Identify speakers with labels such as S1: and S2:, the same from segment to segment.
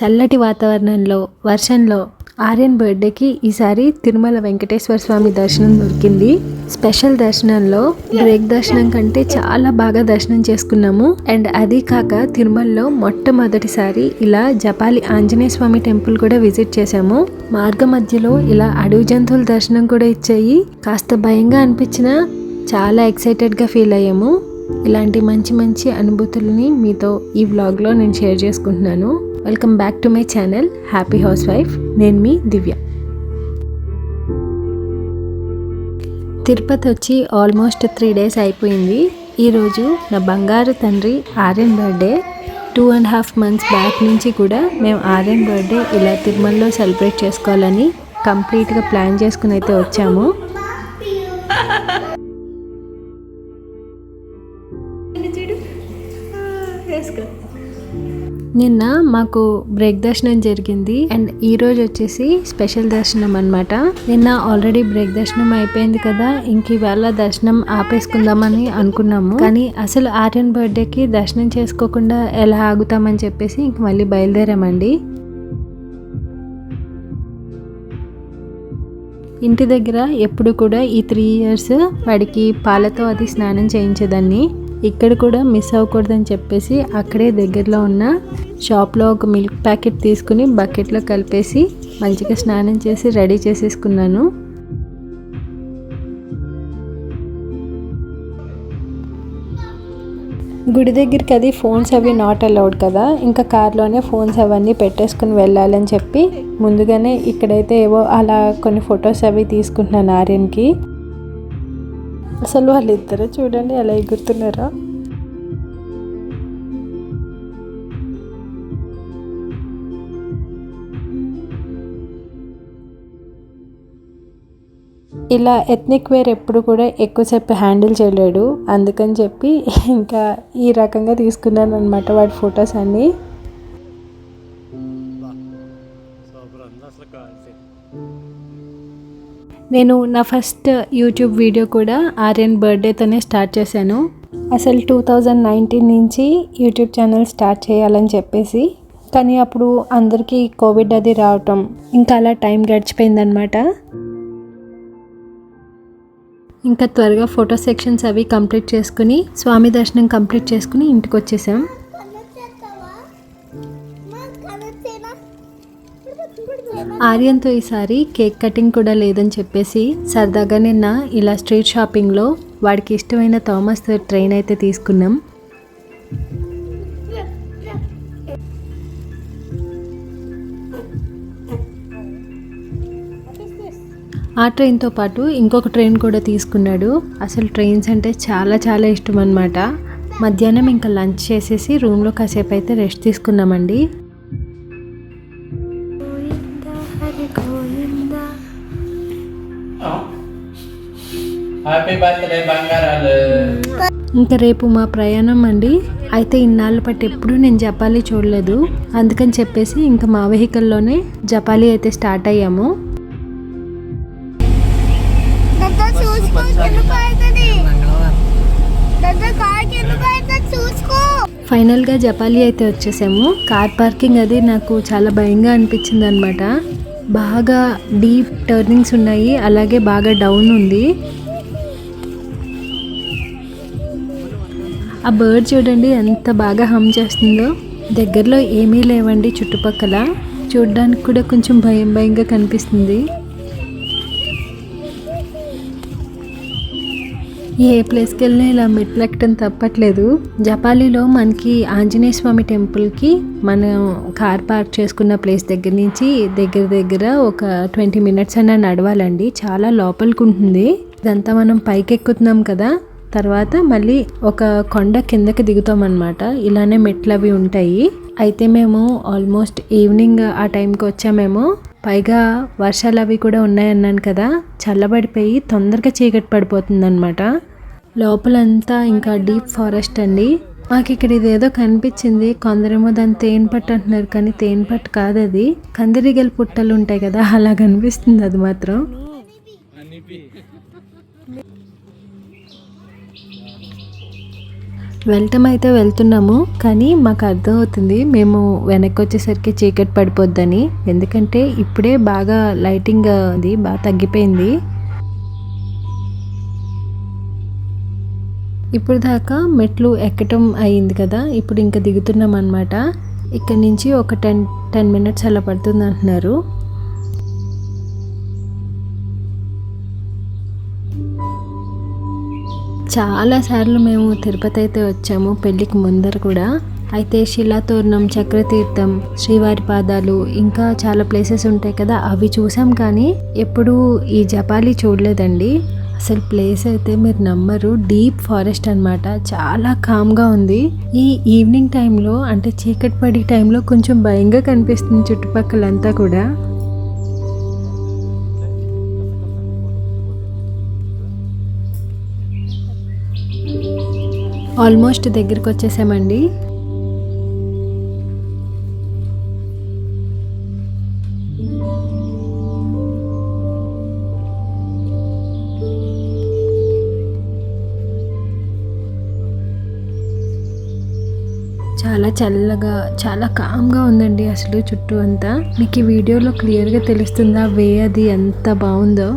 S1: చల్లటి వాతావరణంలో వర్షంలో ఆర్యన్ బర్త్డేకి ఈసారి తిరుమల వెంకటేశ్వర స్వామి దర్శనం దొరికింది. స్పెషల్ దర్శనంలో బ్రేక్ దర్శనం కంటే చాలా బాగా దర్శనం చేసుకున్నాము. అండ్ అది కాక తిరుమలలో మొట్టమొదటిసారి ఇలా జపాలి ఆంజనేయ స్వామి టెంపుల్ కూడా విజిట్ చేశాము. మార్గ మధ్యలో ఇలా అడవి జంతువుల దర్శనం కూడా ఇచ్చాయి. కాస్త భయంగా అనిపించినా చాలా ఎక్సైటెడ్గా ఫీల్ అయ్యాము. ఇలాంటి మంచి మంచి అనుభూతులని మీతో ఈ వ్లాగ్లో నేను షేర్ చేసుకుంటున్నాను. Welcome back to my channel happy housewife నేను మీ దివ్య. తిరుపతి వచ్చి ఆల్మోస్ట్ త్రీ డేస్ అయిపోయింది. ఈరోజు నా బంగారు తండ్రి Aryan birthday two and half months back నుంచి కూడా మేము ఆర్యన్ బర్త్డే ఇలా తిరుమలలో సెలబ్రేట్ చేసుకోవాలని కంప్లీట్గా ప్లాన్ చేసుకుని అయితే వచ్చాము. నిన్న మాకు బ్రేక్ దర్శనం జరిగింది అండ్ ఈ రోజు వచ్చేసి స్పెషల్ దర్శనం అనమాట నిన్న ఆల్రెడీ బ్రేక్ దర్శనం అయిపోయింది కదా ఇంక ఇవాళ దర్శనం ఆపేసుకుందామని అనుకున్నాము. కానీ అసలు ఆర్యన్ బర్త్డేకి దర్శనం చేసుకోకుండా ఎలా ఆగుతామని చెప్పేసి ఇంక మళ్ళీ బయలుదేరామండి. ఇంటి దగ్గర ఎప్పుడు కూడా ఈ త్రీ ఇయర్స్ వాడికి పాలతో అది స్నానం చేయించేదాన్ని. ఇక్కడ కూడా మిస్ అవ్వకూడదని చెప్పేసి అక్కడే దగ్గరలో ఉన్న షాప్లో ఒక మిల్క్ ప్యాకెట్ తీసుకుని బకెట్లో కలిపేసి మంచిగా స్నానం చేసి రెడీ చేసేసుకున్నాను. గుడి దగ్గరికి అది ఫోన్స్ అవి నాట్ అలౌడ్ కదా. ఇంకా కార్లోనే ఫోన్స్ అవన్నీ పెట్టేసుకుని వెళ్ళాలని చెప్పి ముందుగానే ఇక్కడైతే ఏవో అలా కొన్ని ఫొటోస్ అవి తీసుకుంటున్నాను ఆర్యన్కి. అసలు వాళ్ళిద్దరు చూడండి ఎలా ఎగురుతున్నారో. ఇలా ఎథ్నిక్ వేర్ ఎప్పుడు కూడా ఎక్కువసేపు హ్యాండిల్ చేయలేడు. అందుకని చెప్పి ఇంకా ఈ రకంగా తీసుకున్నాను అనమాట వాడి ఫొటోస్ అన్నీ. నేను నా ఫస్ట్ యూట్యూబ్ వీడియో కూడా ఆర్యన్ బర్త్డేతోనే స్టార్ట్ చేశాను. అసలు టూ థౌజండ్ నైన్టీన్ నుంచి యూట్యూబ్ ఛానల్ స్టార్ట్ చేయాలని చెప్పేసి కానీ అప్పుడు అందరికీ కోవిడ్ అది రావటం ఇంకా అలా టైం గడిచిపోయిందనమాట ఇంకా త్వరగా ఫోటో సెక్షన్స్ అవి కంప్లీట్ చేసుకుని స్వామి దర్శనం కంప్లీట్ చేసుకుని ఇంటికి వచ్చేసాం. ఆర్యంతో ఈసారి కేక్ కటింగ్ కూడా లేదని చెప్పేసి సరదాగా నిన్న ఇలా స్ట్రీట్ షాపింగ్లో వాడికి ఇష్టమైన థామస్ ట్రైన్ అయితే తీసుకున్నాం. ఆ ట్రైన్తో పాటు ఇంకొక ట్రైన్ కూడా తీసుకున్నాడు. అసలు ట్రైన్స్ అంటే చాలా చాలా ఇష్టం అనమాట మధ్యాహ్నం ఇంకా లంచ్ చేసేసి రూమ్లో కాసేపు అయితే రెస్ట్ తీసుకున్నామండి. ఇంకా రేపు మా ప్రయాణం అండి. అయితే ఇన్నాళ్ళు పట్టి ఎప్పుడు నేను జపాలి చూడలేదు. అందుకని చెప్పేసి ఇంకా మా వెహికల్లోనే జపాలి అయితే స్టార్ట్ అయ్యాము. ఫైనల్గా జపాలి అయితే వచ్చేసాము. కార్ పార్కింగ్ అది నాకు చాలా భయంగా అనిపించింది అనమాట బాగా డీప్ టర్నింగ్స్ ఉన్నాయి. అలాగే బాగా డౌన్ ఉంది. ఆ బర్డ్ చూడండి ఎంత బాగా హమ్ చేస్తుందో. దగ్గరలో ఏమీ లేవండి చుట్టుపక్కల. చూడడానికి కూడా కొంచెం భయం భయంగా కనిపిస్తుంది. ఏ ప్లేస్కి వెళ్ళినా ఇలా మెట్లు ఎక్కడం తప్పట్లేదు. జపాలిలో మనకి ఆంజనేయ స్వామి టెంపుల్కి మనం కార్ పార్క్ చేసుకున్న ప్లేస్ దగ్గర నుంచి దగ్గర దగ్గర ఒక ట్వంటీ మినిట్స్ అన్న నడవాలండి. చాలా లోపలికి ఉంటుంది. ఇదంతా మనం పైకి ఎక్కుతున్నాం కదా. తర్వాత మళ్ళీ ఒక కొండ కిందకి దిగుతాం అనమాట ఇలానే మెట్లు అవి ఉంటాయి. అయితే మేము ఆల్మోస్ట్ ఈవినింగ్ ఆ టైంకి వచ్చామేమో. పైగా వర్షాలు అవి కూడా ఉన్నాయన్నాను కదా. చల్లబడిపోయి తొందరగా చీకటి పడిపోతుంది అనమాట లోపలంతా ఇంకా డీప్ ఫారెస్ట్ అండి. మాకు ఇక్కడ ఇదేదో కనిపించింది. కొందరేమో దాన్ని తేనె పట్టు అంటున్నారు కానీ తేనె పట్టు కాదు అది కందిరిగల పుట్టలు ఉంటాయి కదా అలా కనిపిస్తుంది అది మాత్రం. వెళ్ళటం అయితే వెళ్తున్నాము కానీ మాకు అర్థమవుతుంది మేము వెనక్కి వచ్చేసరికి చీకటి పడిపోద్దని. ఎందుకంటే ఇప్పుడే బాగా లైటింగ్ అది బాగా తగ్గిపోయింది. ఇప్పుడు దాకా మెట్లు ఎక్కటం అయింది కదా ఇప్పుడు ఇంకా దిగుతున్నాం అనమాట ఇక్కడ నుంచి ఒక టెన్ టెన్ మినిట్స్ అలా పడుతుంది అంటున్నారు. చాలాసార్లు మేము తిరుపతి అయితే వచ్చాము పెళ్ళికి ముందర కూడా. అయితే శిలాతోరణం చక్రతీర్థం శ్రీవారి పాదాలు ఇంకా చాలా ప్లేసెస్ ఉంటాయి కదా అవి చూసాం కానీ ఎప్పుడూ ఈ జపాలి చూడలేదండి. అసలు ప్లేస్ అయితే మీరు నమ్మరు డీప్ ఫారెస్ట్ అన్నమాట. చాలా కామ్గా ఉంది. ఈ ఈవినింగ్ టైంలో అంటే చీకటి పడి టైంలో కొంచెం భయంగా కనిపిస్తుంది చుట్టుపక్కలంతా కూడా. ఆల్మోస్ట్ దగ్గరికి వచ్చేసామండి. చాలా చల్లగా చాలా కామ్గా ఉందండి అసలు చుట్టూ అంతా. మీకు ఈ వీడియోలో క్లియర్గా తెలుస్తుందా వే అది ఎంత బాగుందో.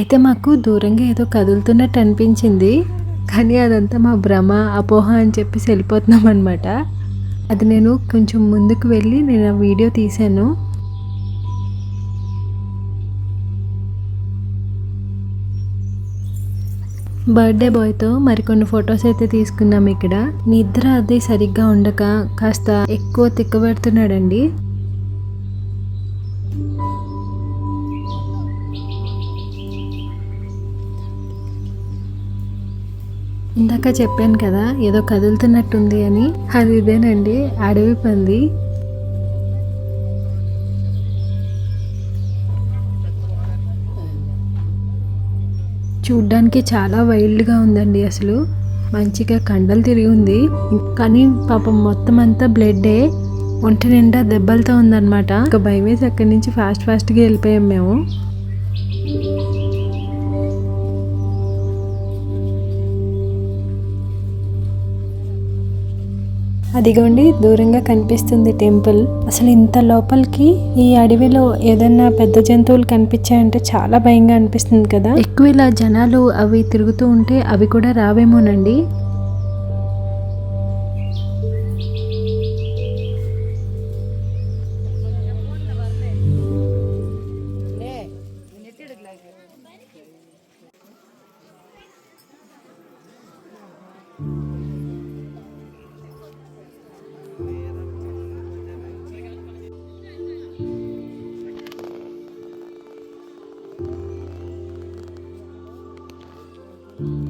S1: అయితే మాకు దూరంగా ఏదో కదులుతున్నట్టు అనిపించింది. కానీ అదంతా మా భ్రమ అపోహ అని చెప్పేసి వెళ్ళిపోతున్నాం అనమాట అది నేను కొంచెం ముందుకు వెళ్ళి నేను ఆ వీడియో తీశాను. బర్త్డే బాయ్తో మరికొన్ని ఫొటోస్ అయితే తీసుకున్నాం ఇక్కడ. నిద్ర అది సరిగ్గా ఉండక కాస్త ఎక్కువ తిక్కబడుతున్నాడండి. ఇందాక చెప్పాను కదా ఏదో కదులుతున్నట్టుంది అని. అది ఇదేనండి అడవి పంది. చూడ్డానికి చాలా వైల్డ్గా ఉందండి అసలు. మంచిగా కండలు తిరిగి ఉంది. కానీ పాపం మొత్తం అంతా బ్లడ్డే ఒంటి నిండా దెబ్బలతో ఉందన్నమాట. ఇంకా భయం వేసి అక్కడి నుంచి ఫాస్ట్ ఫాస్ట్గా వెళ్ళిపోయాం మేము. అదిగోండి దూరంగా కనిపిస్తుంది టెంపుల్. అసలు ఇంత లోపలికి ఈ అడవిలో ఏదన్నా పెద్ద జంతువులు కనిపించాయంటే చాలా భయంగా అనిపిస్తుంది కదా? ఎక్కువ ఇలా జనాలు అవి తిరుగుతూ ఉంటే అవి కూడా రావేమోనండి. thank you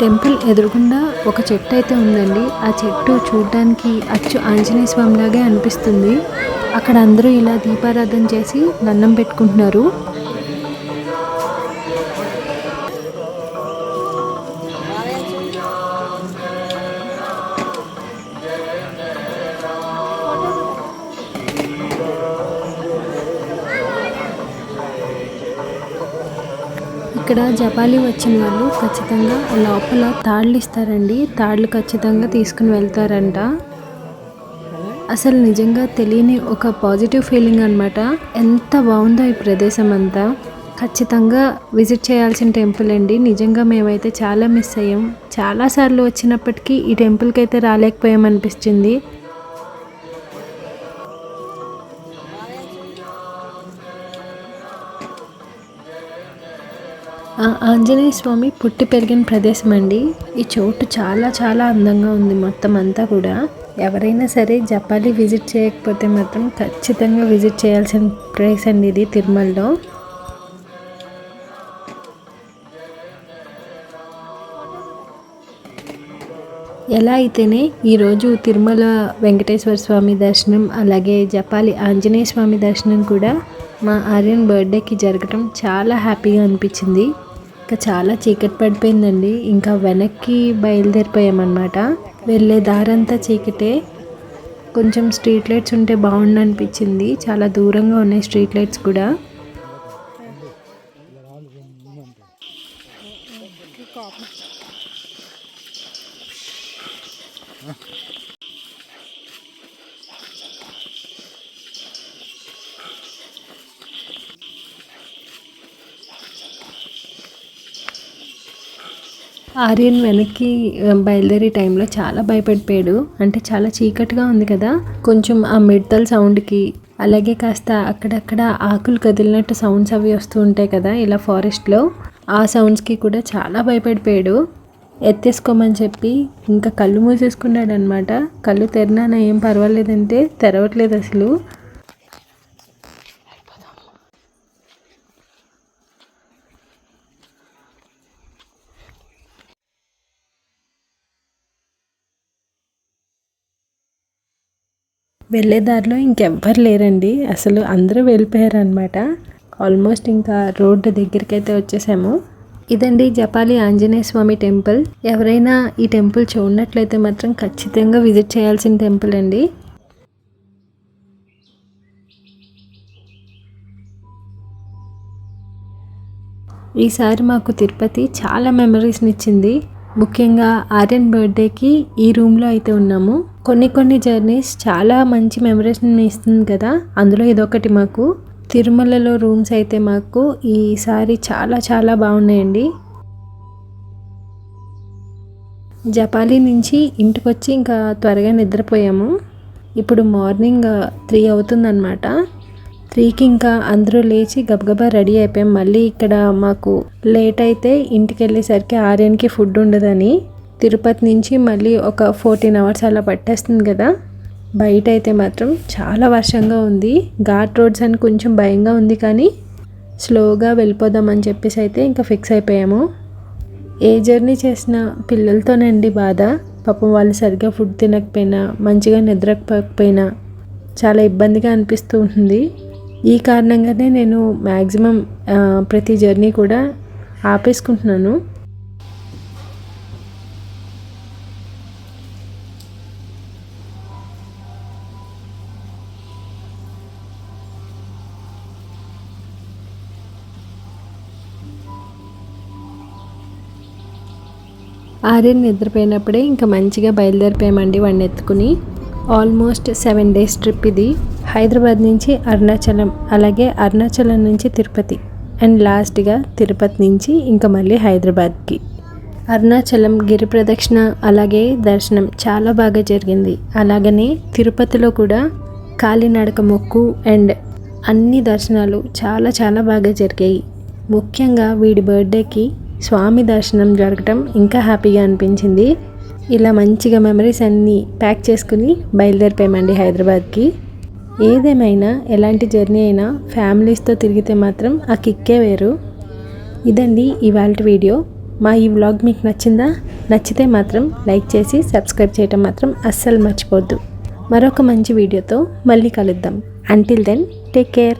S1: టెంపుల్ ఎదురుగుండా ఒక చెట్టు అయితే ఉందండి. ఆ చెట్టు చూడడానికి అచ్చు ఆంజనేయ స్వామి లాగే అనిపిస్తుంది. అక్కడ అందరూ ఇలా దీపారాధన చేసి దండం పెట్టుకుంటున్నారు. ఇక్కడ జపాలి వచ్చిన వాళ్ళు ఖచ్చితంగా లోపల తాళ్ళు ఇస్తారండి. తాళ్ళు ఖచ్చితంగా తీసుకుని వెళ్తారంట. అసలు నిజంగా తెలియని ఒక పాజిటివ్ ఫీలింగ్ అన్నమాట. ఎంత బాగుందో ఈ ప్రదేశం అంతా. ఖచ్చితంగా విజిట్ చేయాల్సిన టెంపుల్ అండి. నిజంగా మేమైతే చాలా మిస్ అయ్యాం. చాలాసార్లు వచ్చినప్పటికీ ఈ టెంపుల్కి అయితే రాలేకపోయాం అనిపించింది ఆంజనేయ స్వామి పుట్టి పెరిగిన ప్రదేశం అండి. ఈ చోటు చాలా చాలా అందంగా ఉంది మొత్తం అంతా కూడా. ఎవరైనా సరే జపాలి విజిట్ చేయకపోతే మాత్రం ఖచ్చితంగా విజిట్ చేయాల్సిన ప్లేస్ అండి ఇది తిరుమలలో. ఎలా అయితేనే ఈరోజు తిరుమల వెంకటేశ్వర స్వామి దర్శనం అలాగే జపాలి ఆంజనేయ స్వామి దర్శనం కూడా మా ఆర్యన్ బర్త్డేకి జరగటం చాలా హ్యాపీగా అనిపించింది. ఇంకా చాలా చీకటి పడిపోయిందండి. ఇంకా వెనక్కి బయలుదేరిపోయామన్నమాట. వెళ్ళే దారంతా చీకటే. కొంచెం స్ట్రీట్ లైట్స్ ఉంటే బాగుండు అనిపించింది చాలా దూరంగా ఉన్నాయి స్ట్రీట్ లైట్స్ కూడా. ఆర్యన్ వెనక్కి బయలుదేరే టైంలో చాలా భయపడిపోయాడు. అంటే చాలా చీకటిగా ఉంది కదా. కొంచెం ఆ మిడతల సౌండ్కి అలాగే కాస్త అక్కడక్కడ ఆకులు కదిలినట్టు సౌండ్స్ అవి వస్తూ ఉంటాయి కదా ఇలా ఫారెస్ట్లో. ఆ సౌండ్స్కి కూడా చాలా భయపడిపోయాడు. ఎత్తేసుకోమని చెప్పి ఇంకా కళ్ళు మూసేసుకున్నాడు అనమాట కళ్ళు తెరినానా ఏం పర్వాలేదంటే తెరవట్లేదు అసలు. వెళ్ళే దారిలో ఇంకెవ్వరు లేరండి. అసలు అందరూ వెళ్ళిపోయారు అనమాట ఆల్మోస్ట్ ఇంకా రోడ్డు దగ్గరికి అయితే వచ్చేసాము. ఇదండి జపాలి ఆంజనేయ స్వామి టెంపుల్. ఎవరైనా ఈ టెంపుల్ చూడనట్లయితే మాత్రం ఖచ్చితంగా విజిట్ చేయాల్సిన టెంపుల్ అండి. ఈసారి మాకు తిరుపతి చాలా మెమరీస్ని ఇచ్చింది. ముఖ్యంగా ఆర్యన్ బర్త్డేకి ఈ రూమ్లో అయితే ఉన్నాము. కొన్ని కొన్ని జర్నీస్ చాలా మంచి మెమరీస్ని ఇస్తుంది కదా. అందులో ఇదొకటి మాకు. తిరుమలలో రూమ్స్ అయితే మాకు ఈసారి చాలా చాలా బాగున్నాయండి. జపాలి నుంచి ఇంటికి వచ్చి ఇంకా త్వరగా నిద్రపోయాము. ఇప్పుడు మార్నింగ్ త్రీ అవుతుందన్నమాట. త్రీకి ఇంకా అందరూ లేచి గబగబా రెడీ అయిపోయాం. మళ్ళీ ఇక్కడ మాకు లేట్ అయితే ఇంటికి వెళ్ళేసరికి ఆర్యన్కి ఫుడ్ ఉండదని తిరుపతి నుంచి మళ్ళీ ఒక ఫోర్టీన్ అవర్స్ అలా పట్టేస్తుంది కదా. బయట అయితే మాత్రం చాలా వర్షంగా ఉంది. ఘాట్ రోడ్స్ అని కొంచెం భయంగా ఉంది కానీ స్లోగా వెళ్ళిపోదామని చెప్పేసి అయితే ఇంకా ఫిక్స్ అయిపోయాము. ఏ జర్నీ చేసిన పిల్లలతోనండి బాధ. పాపం వాళ్ళు సరిగ్గా ఫుడ్ తినకపోయినా మంచిగా నిద్రపోకపోయినా చాలా ఇబ్బందిగా అనిపిస్తూ ఉంటుంది. ఈ కారణంగానే నేను మ్యాక్సిమం ప్రతి జర్నీ కూడా ఆపేసుకుంటున్నాను. ఆర్యన్ నిద్రపోయినప్పుడే ఇంకా మంచిగా బయలుదేరిపోయామండి వాడిని ఎత్తుకుని. ఆల్మోస్ట్ సెవెన్ డేస్ ట్రిప్ ఇది. హైదరాబాద్ నుంచి అరుణాచలం అలాగే అరుణాచలం నుంచి తిరుపతి అండ్ లాస్ట్గా తిరుపతి నుంచి ఇంకా మళ్ళీ హైదరాబాద్కి. అరుణాచలం గిరి ప్రదక్షిణ అలాగే దర్శనం చాలా బాగా జరిగింది. అలాగనే తిరుపతిలో కూడా కాలినడక మొక్కు అండ్ అన్ని దర్శనాలు చాలా చాలా బాగా జరిగాయి. ముఖ్యంగా వీడి బర్త్డేకి స్వామి దర్శనం జరగటం ఇంకా హ్యాపీగా అనిపించింది. ఇలా మంచిగా మెమరీస్ అన్నీ ప్యాక్ చేసుకుని బయలుదేరిపోయామండి హైదరాబాద్కి. ఏదేమైనా ఎలాంటి జర్నీ అయినా ఫ్యామిలీస్తో తిరిగితే మాత్రం ఆ కిక్కే వేరు. ఇదండి ఇవాళ వీడియో. మా ఈ వ్లాగ్ మీకు నచ్చిందా? నచ్చితే మాత్రం లైక్ చేసి సబ్స్క్రైబ్ చేయటం మాత్రం అస్సలు మర్చిపోద్దు మరొక మంచి వీడియోతో మళ్ళీ కలుద్దాం. Until then take care